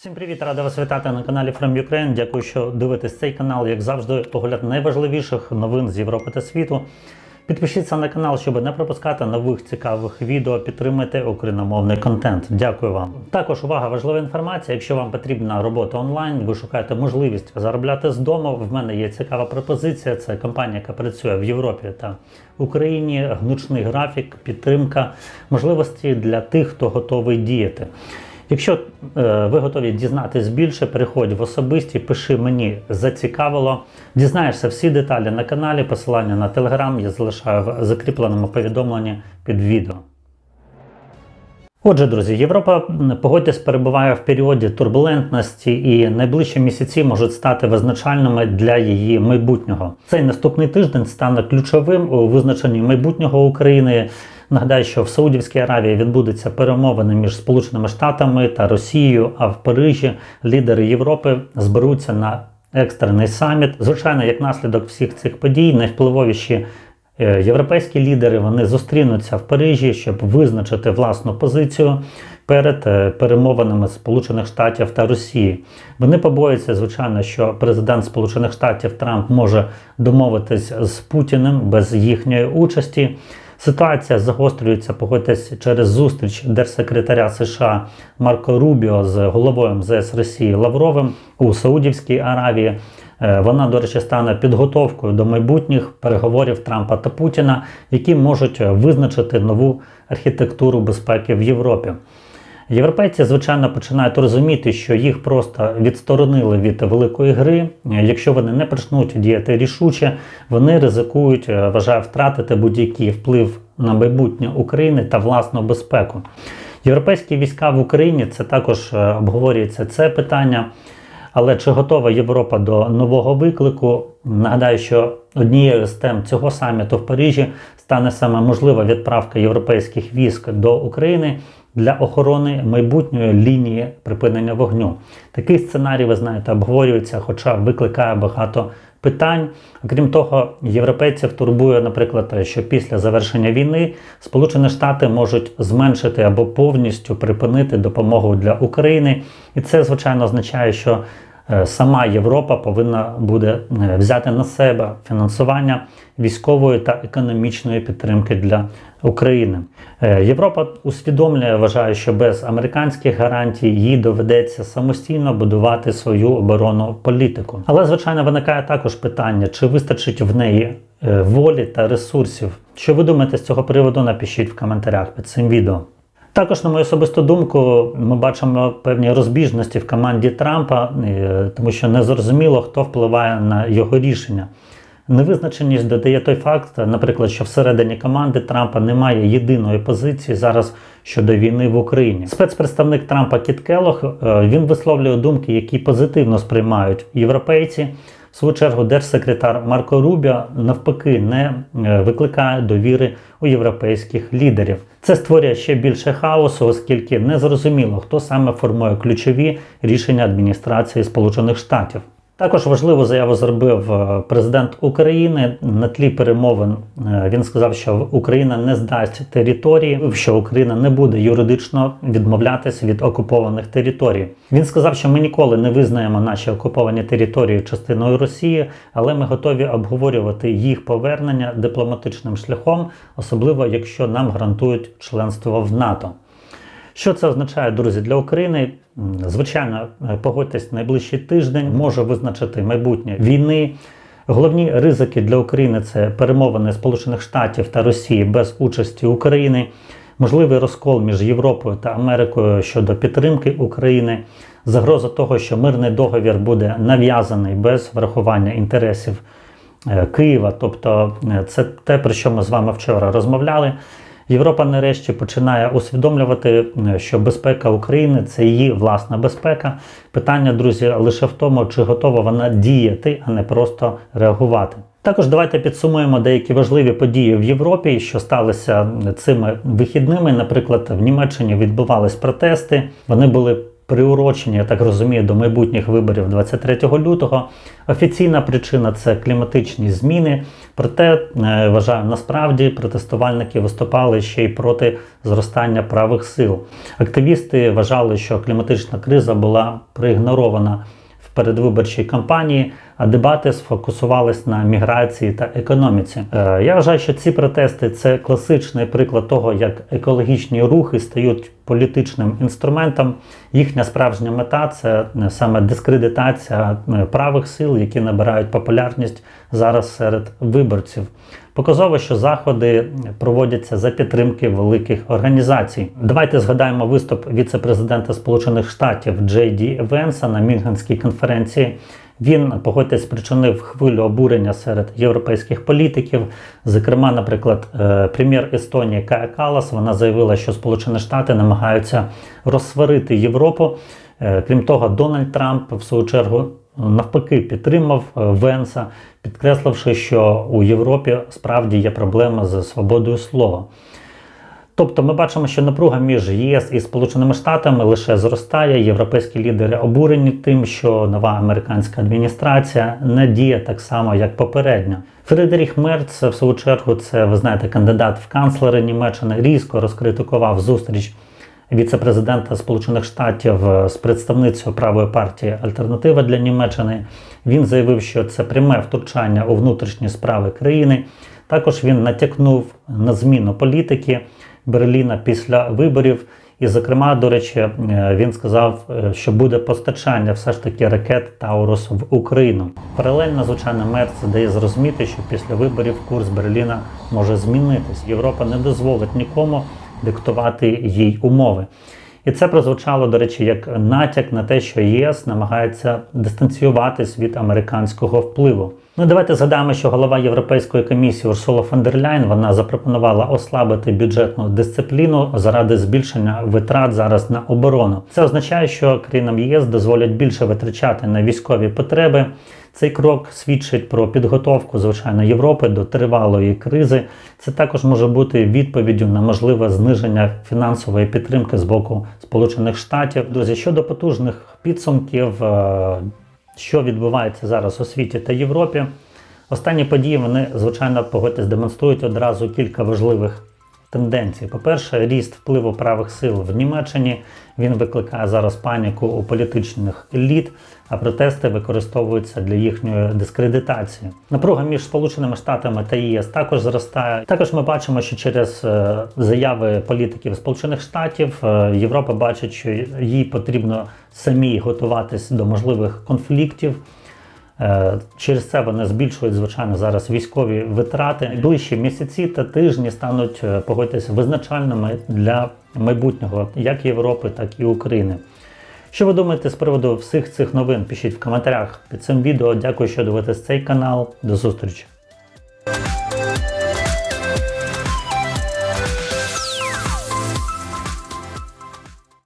Всім привіт, рада вас вітати на каналі From Ukraine. Дякую, що дивитесь цей канал. Як завжди, огляд найважливіших новин з Європи та світу. Підпишіться на канал, щоб не пропускати нових цікавих відео. Підтримайте україномовний контент. Дякую вам. Також увага, важлива інформація. Якщо вам потрібна робота онлайн, ви шукаєте можливість заробляти з дому. В мене є цікава пропозиція. Це компанія, яка працює в Європі та Україні. Гнучний графік, підтримка, можливості для тих, хто готовий діяти. Якщо е, ви готові дізнатись більше, переходь в особисті, пиши мені зацікавило. Дізнаєшся всі деталі на каналі, посилання на телеграм я залишаю в закріпленому повідомленні під відео. Отже, друзі, Європа, погодьтесь, перебуває в періоді турбулентності, і найближчі місяці можуть стати визначальними для її майбутнього. Цей наступний тиждень стане ключовим у визначенні майбутнього України. Нагадаю, що в Саудівській Аравії відбудуться перемовини між Сполученими Штатами та Росією, а в Парижі лідери Європи зберуться на екстрений саміт. Звичайно, як наслідок всіх цих подій, найвпливовіші е, європейські лідери вони зустрінуться в Парижі, щоб визначити власну позицію перед е, перемовинами Сполучених Штатів та Росії. Вони побоюються, звичайно, що президент Сполучених Штатів Трамп може домовитись з Путіним без їхньої участі. Ситуація загострюється, погодьтесь, через зустріч держсекретаря США Марко Рубіо з головою МЗС Росії Лавровим у Саудівській Аравії. Е, Вона, до речі, стане підготовкою до майбутніх переговорів Трампа та Путіна, які можуть визначити нову архітектуру безпеки в Європі. Європейці, звичайно, починають розуміти, що їх просто відсторонили від великої гри. Якщо вони не почнуть діяти рішуче, вони ризикують, е, вважаю, втратити будь-який вплив на майбутнє України та власну безпеку. Європейські війська в Україні це також е, обговорюється це питання. Але чи готова Європа до нового виклику? Нагадаю, що однією з тем цього саміту в Парижі стане саме можлива відправка європейських військ до України для охорони майбутньої лінії припинення вогню. Такий сценарій, ви знаєте, обговорюється, хоча викликає багато питань. Окрім того, європейців турбує, наприклад, що після завершення війни Сполучені Штати можуть зменшити або повністю припинити допомогу для України, і це звичайно означає, що сама Європа повинна буде е, взяти на себе фінансування військової та економічної підтримки для України. Е, Європа усвідомлює, вважає, що без американських гарантій їй доведеться самостійно будувати свою оборонну політику. Але звичайно виникає також питання, чи вистачить в неї е, волі та ресурсів. Що ви думаєте з цього приводу? Напишіть в коментарях під цим відео. Також, на мою особисту думку, ми бачимо певні розбіжності в команді Трампа, е, тому що не зрозуміло, хто впливає на його рішення. Невизначеність додає той факт, наприклад, що всередині команди Трампа немає єдиної позиції зараз щодо війни в Україні. Спецпредставник Трампа Кіт Келлог, е, він висловлює думки, які позитивно сприймають європейці. В свою чергу держсекретар Марко Рубіо навпаки не е, викликає довіри у європейських лідерів. Це створює ще більше хаосу, оскільки не зрозуміло, хто саме формує ключові рішення адміністрації Сполучених Штатів. Також важливу заяву зробив е, президент України на тлі перемовин. Е, Він сказав, що Україна не здасть території, що Україна не буде юридично відмовлятися від окупованих територій. Він сказав, що ми ніколи не визнаємо наші окуповані території частиною Росії, але ми готові обговорювати їх повернення дипломатичним шляхом, особливо якщо нам гарантують членство в НАТО. Що це означає, друзі, для України? Звичайно, е, погодьтесь, найближчий тиждень може визначити майбутнє війни. Головні ризики для України це перемовини Сполучених Штатів та Росії без участі України, можливий розкол між Європою та Америкою щодо підтримки України, загроза того, що мирний договір буде нав'язаний без врахування інтересів е, Києва. Тобто, е, це те, про що ми з вами вчора розмовляли. Європа нарешті починає усвідомлювати, що безпека України це її власна безпека. Питання, друзі, лише в тому, чи готова вона діяти, а не просто реагувати. Також давайте підсумуємо деякі важливі події в Європі, що сталися цими вихідними. Наприклад, в Німеччині відбувались протести. Вони були приурочені, я так розумію, до майбутніх виборів 23 лютого. Офіційна причина це кліматичні зміни. Проте е, вважаю, насправді протестувальники виступали ще й проти зростання правих сил. Активісти вважали, що кліматична криза була проігнорована в передвиборчій кампанії, а дебати сфокусувались на міграції та економіці. Е, Я вважаю, що ці протести це класичний приклад того, як екологічні рухи стають політичним інструментом. Їхня справжня мета це е, саме дискредитація е, правих сил, які набирають популярність зараз серед виборців. Показово, що заходи проводяться за підтримки великих організацій. Давайте згадаємо виступ віце-президента Сполучених Штатів Джей Ді Венса на Мюнхенській конференції. Він погодьтесь спричинив хвилю обурення серед європейських політиків. Зокрема, наприклад, е, прем'єр Естонії Кая Калас вона заявила, що Сполучені Штати намагаються розсварити Європу. Е, Крім того, Дональд Трамп в свою чергу навпаки підтримав е, Венса, підкресливши, що у Європі справді є проблема з свободою слова. Тобто ми бачимо, що напруга між ЄС і Сполученими Штатами лише зростає. Європейські лідери обурені тим, що нова американська адміністрація не діє так само, як попередня. Фредеріх Мерц, в свою чергу, це ви знаєте, кандидат в канцлери Німеччини, різко розкритикував зустріч віце-президента Сполучених Штатів з представницею правої партії Альтернатива для Німеччини. Він заявив, що це пряме втручання у внутрішні справи країни. Також він натякнув на зміну політики Берліна після виборів. І, зокрема, до речі, е, він сказав, е, що буде постачання все ж таки ракет Таурус в Україну. Паралельно, звичайно, Мерц дає зрозуміти, що після виборів курс Берліна може змінитись. Європа не дозволить нікому диктувати їй умови. І це прозвучало, до речі, як натяк на те, що ЄС намагається дистанціюватись від американського впливу. Ну, давайте згадаємо, що голова Європейської комісії Урсула фон дер Ляйн вона запропонувала ослабити бюджетну дисципліну заради збільшення витрат зараз на оборону. Це означає, що країнам ЄС дозволять більше витрачати на військові потреби. Цей крок свідчить про підготовку звичайно Європи до тривалої кризи. Це також може бути відповіддю на можливе зниження фінансової підтримки з боку Сполучених Штатів. Друзі, щодо потужних підсумків, е, що відбувається зараз у світі та Європі. Останні події вони, звичайно, погодьтесь, демонструють одразу кілька важливих тенденцій. По-перше, ріст впливу правих сил в Німеччині він викликає зараз паніку у політичних еліт, а протести використовуються для їхньої дискредитації. Напруга між Сполученими Штатами та ЄС також зростає. Також ми бачимо, що через е, заяви політиків Сполучених Штатів е, Європа бачить, що їй потрібно самій готуватись до можливих конфліктів. Е, Через це вони збільшують, звичайно, зараз військові витрати. Найближчі місяці та тижні стануть, е, погодьтесь, визначальними для майбутнього як Європи, так і України. Що ви думаєте з приводу всіх цих новин? Пишіть в коментарях під цим відео. Дякую, що дивитесь цей канал. До зустрічі!